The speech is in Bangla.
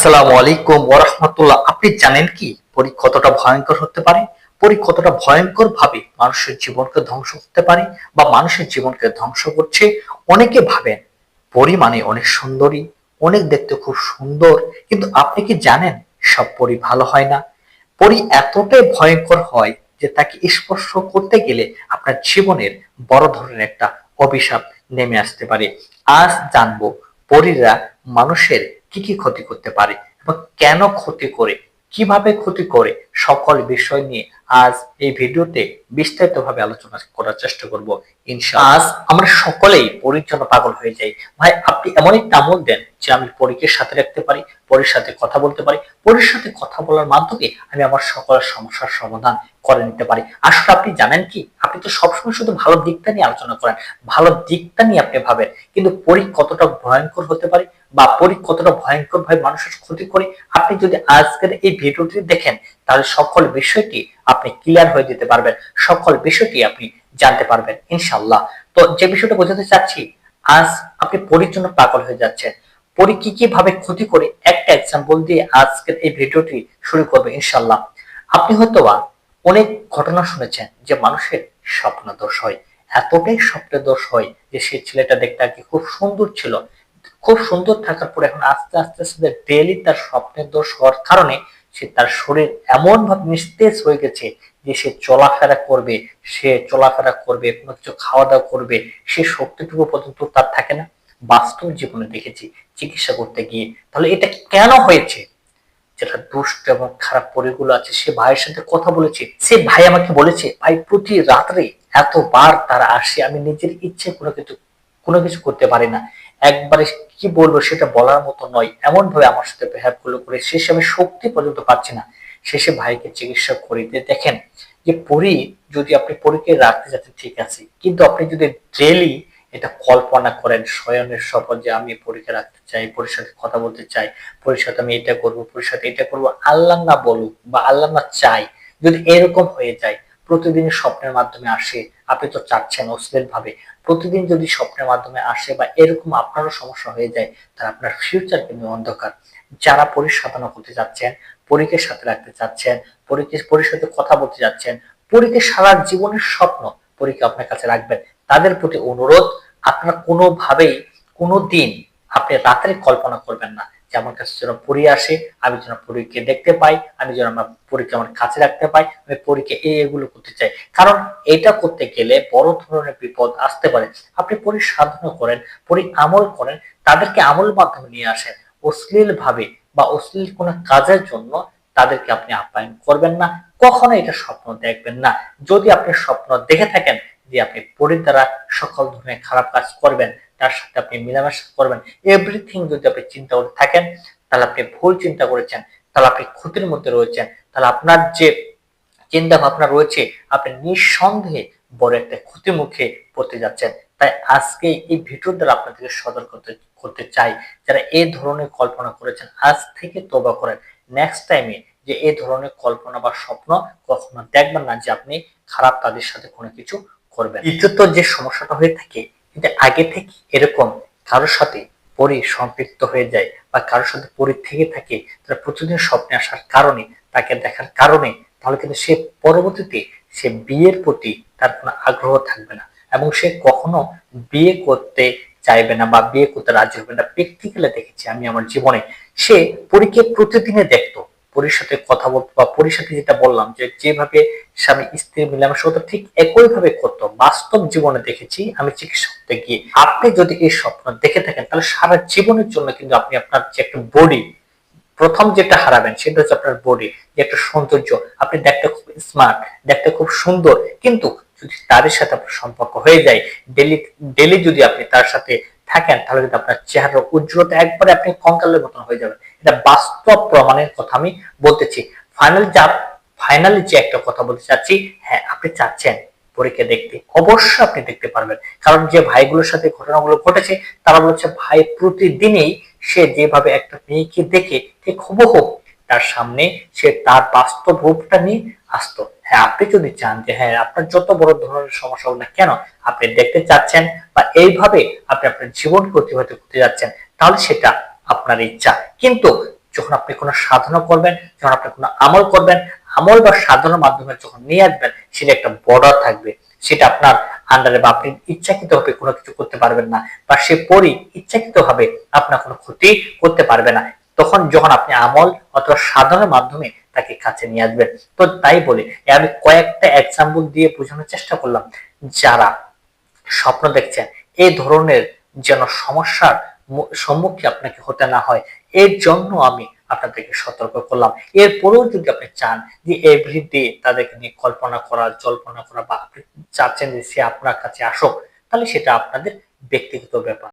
আসসালামু আলাইকুম ওরহমতুল্লাহ আপনি জানেন কি? পরী কতটা ভয়ঙ্কর হতে পারে? পরী কতটা ভয়ঙ্কর ভাবে মানুষের জীবনকে ধ্বংস করতে পারে বা মানুষের জীবনকে ধ্বংস করছে? অনেকে ভাবেন পরী মানে অনেক সুন্দরী, অনেক দেখতে খুব সুন্দর, কিন্তু আপনি কি জানেন সব পরী ভালো হয় না? পরী এতটাই ভয়ঙ্কর হয় যে তাকে স্পর্শ করতে গেলে আপনার জীবনের বড় ধরনের একটা অভিশাপ নেমে আসতে পারে। আজ জানব, পরীরা মানুষের কি কি ক্ষতি করতে পারে এবং কেন ক্ষতি করে, কীভাবে ক্ষতি করে, সকল বিষয় নিয়ে আজ এই ভিডিওতে বিস্তারিত ভাবে আলোচনা করার চেষ্টা করব আজ আমরা সকলেই পরীর জন্য পাগল হয়ে যাই। ভাই, আপনি এমন একটা আমল দেন যে আমি পরীকে সাথে রাখতে পারি, পরীর সাথে কথা বলতে পারি, পরীর সাথে কথা বলার মাধ্যমে আমি আমার সকল সমস্যার সমাধান করে নিতে পারি। আসলে আপনি জানেন কি? আপনি তো সবসময় শুধু ভালো দিকটা নিয়ে আলোচনা করেন, ভালো দিকটা নিয়ে আপনি ভাবেন, কিন্তু পরী কতটা ভয়ঙ্কর হতে পারে বা পরী কতটা ভয়ঙ্কর ভাবে মানুষের ক্ষতি করে, আপনি যদি আজকের এই ভিডিওটি দেখেন, তাহলে সকল বিষয়টি আপনি ক্লিয়ার হয়ে যেতে পারবেন। সকল বিষয়টি আপনি জানতে পারবেন ইনশাল্লাহ তো যে বিষয়টা বোঝাতে চাচ্ছি, আজ আপনি পরীর জন্য পাগল হয়ে যাচ্ছেন। পরী কি কি ভাবে ক্ষতি করে, একটা এক্সাম্পল দিয়ে আজকের এই ভিডিওটি শুরু করবে ইনশাল্লাহ আপনি হয়তো অনেক ঘটনা শুনেছেন যে মানুষের স্বপ্ন দোষ হয়। এতটাই স্বপ্ন দোষ হয় যে সে ছেলেটা দেখতে আর কি খুব সুন্দর ছিল। খুব সুন্দর থাকার পর এখন আস্তে আস্তে আস্তে ডেলি তার স্বপ্নের দোষ হওয়ার কারণে সে তার শরীর এমন ভাবে নিস্তেজ হয়ে গেছে যে সে চলাফেরা করবে, সে চলাফেরা করবে, কোনো কিছু খাওয়া দাওয়া করবে, সে শক্তিটুকু পর্যন্ত তার থাকে না। বাস্তব জীবনে দেখেছি চিকিৎসা করতে গিয়ে। তাহলে এটা কেন হয়েছে? যেটা দুষ্ট এবং খারাপ পরিগুলো আছে, সে ভাইয়ের সাথে কথা বলেছে। সে ভাই আমাকে বলেছে, ভাই, প্রতি রাত্রে এতবার তারা আসে, আমি নিজের ইচ্ছে কোনো কিছু কোনো কিছু করতে পারি না। একবারে কি বলব সেটা বলার মতো নয়। এমন ভাবে আমার সাথে ব্যবহারগুলো করে শেষে আমি শক্তি পর্যন্ত পাচ্ছি না। শেষে ভাইকে চিকিৎসা করিতে দেখেন যে পরি যদি আপনি পরীকে রাখতে যাচ্ছেন, ঠিক আছে। কিন্তু আপনি যদি ডেলি এটা কল্পনা করেন শয়নের শপথ যে আমি পরীক্ষা রাখতে চাই সাথে কথা বলতে চাই সাথে আমি এটা করব সাথে এটা করব, আল্লাহ না বলুক বা আল্লাহ না চাই, যদি এরকম হয়ে যায়, প্রতিদিন স্বপ্নের মাধ্যমে আসে আপনি তো চাচ্ছেন অশ্লীল ভাবে। প্রতিদিন যদি স্বপ্নের মাধ্যমে আসে বা এরকম আপনারও সমস্যা হয়ে যায়, তাহলে আপনার ফিউচার কিন্তু অন্ধকার। যারা পরিসাধনা করতে যাচ্ছেন পরীকে সাথে রাখতে চাচ্ছেন, পরীকে সাথে কথা বলতে যাচ্ছেন পরীকে সারা জীবনের স্বপ্ন পরীকে আপনার কাছে রাখবেন, তাদের প্রতি অনুরোধ, আপনার কোনোভাবেই কোনো দিন আপনি রাত্রে কল্পনা করবেন না। যে আমার কাছে যেন পরী আসে, আমি যেন পরীকে দেখতে পাই, আমি যেন আমার পরীকে আমার কাছে রাখতে পাই, আমি পরীকে এই এগুলো করতে চাই। কারণ এটা করতে গেলে বড় ধরনের বিপদ আসতে পারে। আপনি পরী সাধনা করেন পরী আমল করেন, তাদেরকে আমল মাধ্যমে নিয়ে আসেন। অশ্লীল ভাবে বা অশ্লীল কোনো কাজের জন্য তাদেরকে আপনি আপ্যায়ন করবেন না কখনো এটা স্বপ্ন দেখবেন না। যদি আপনি স্বপ্ন দেখে থাকেন যে আপনি পরীর দ্বারা সকল ধরনের খারাপ কাজ করবেন তার সাথে আপনি মিলামেশা করবেন এভরিথিং যদি আপনি চিন্তা করে থাকেন তাহলে আপনি ভুল চিন্তা করেছেন তাহলে আপনি ক্ষতির মধ্যে রয়েছেন তাহলে আপনার যে চিন্তা ভাবনা রয়েছে আপনি নিঃসন্দেহে বড় একটা ক্ষতি মুখে পড়তে যাচ্ছেন। তাই আজকে এই ভিডিওর দ্বারা আপনাদেরকে সতর্ক করতে করতে চাই যারা এই ধরনের কল্পনা করেছেন আজ থেকে তোবা করেন। নেক্সট টাইমে যে এই ধরনের কল্পনা বা স্বপ্ন কখনো দেখবেন না যে আপনি খারাপ তাদের সাথে কোনো কিছু করবেন। দ্বিতীয়ত যে সমস্যাটা হয়ে থাকে কিন্তু আগে থেকে এরকম কারোর সাথে পরি সম্পৃক্ত হয়ে যায় বা কারোর সাথে পরি থেকে থাকে, তারা প্রতিদিন স্বপ্নে আসার কারণে, তাকে দেখার কারণে, তাহলে কিন্তু সে পরবর্তীতে সে বিয়ের প্রতি তার কোনো আগ্রহ থাকবে না এবং সে কখনো বিয়ে করতে চাইবে না বা বিয়ে করতে রাজি হবে না। প্র্যাকটিক্যালি দেখেছি আমি আমার জীবনে, সে পরীকে প্রতিদিনে দেখতো পরির সাথে কথা বলতো বা পরির সাথে যেটা বললাম যে যেভাবে স্বামী স্ত্রী মিলামেশা হতো ঠিক একই ভাবে করতো, বাস্তব জীবনে দেখেছি আমি চিকিৎসা করতে গিয়ে। আপনি যদি এই স্বপ্ন দেখে থাকেন, তাহলে সারা জীবনের জন্য কিন্তু আপনি আপনার যে একটা বডি প্রথম যেটা হারাবেন সেটা হচ্ছে আপনার বডি যে একটা সৌন্দর্য। আপনি দেখতে খুব স্মার্ট দেখতে খুব সুন্দর, কিন্তু যদি তাদের সাথে আপনার সম্পর্ক হয়ে যায় ডেলি ডেলি যদি আপনি তার সাথে থাকেন, তাহলে কিন্তু আপনার চেহারার উজ্জ্বলতা একবারে আপনি কঙ্কালের মতন হয়ে যাবেন। এটা বাস্তব প্রমাণের কথা আমি বলতেছি। ফাইনাল যা ফাইনালি যে একটা কথা বলতে চাচ্ছি হ্যাঁ আপনি চাচ্ছেন পরীক্ষা দেখতে। অবশ্যই আপনি দেখতে পারবেন। কারণ যে ভাইগুলোর সাথে ঘটনাগুলো ঘটেছে, তারা বলছে, ভাই, প্রতিদিনই সে যেভাবে একটা মেয়েকে দেখে ঠিক হুবহু তার সামনে, সে তার বাস্তব রূপটা নিয়ে আসতো। হ্যাঁ আপনি যদি চান যে হ্যাঁ আপনার যত বড় ধরনের সমস্যা হোক না কেন, আপনি দেখতে চাচ্ছেন বা এইভাবে আপনি আপনার জীবন অতিবাহিত করতে যাচ্ছেন, তাহলে সেটা আপনার ইচ্ছা। কিন্তু যখন আপনি কোনো সাধনা করবেন, যখন আপনি কোনো আমল করবেন, আমল বা সাধনার মাধ্যমে যখন নিয়ে আসবেন, সেটা একটা বর্ডার থাকবে। সেটা আপনার আন্ডারে বা আপনি ইচ্ছাকৃত ভাবে কোনো কিছু করতে পারবেন না বা সে পরি ইচ্ছাকৃত ভাবে আপনার কোনো ক্ষতি করতে পারবে না। তখন যখন আপনি আমল অথবা সাধনার মাধ্যমে তাকে কাছে নিয়ে আসবেন, তো তাই বলে আমি কয়েকটা এক্সাম্পল দিয়ে বোঝানোর চেষ্টা করলাম। যারা স্বপ্ন দেখছেন এই ধরনের যেন সমস্যার সম্মুখীন আপনাকে হতে না হয়। এর জন্য আমি আপনাদেরকে সতর্ক করলাম। এরপরেও যদি আপনি চান যে এভরিডে তাদেরকে নিয়ে কল্পনা করা, জল্পনা করা বা আপনি চাচ্ছেন যে সে আপনার কাছে আসুক, তাহলে সেটা আপনাদের ব্যক্তিগত ব্যাপার।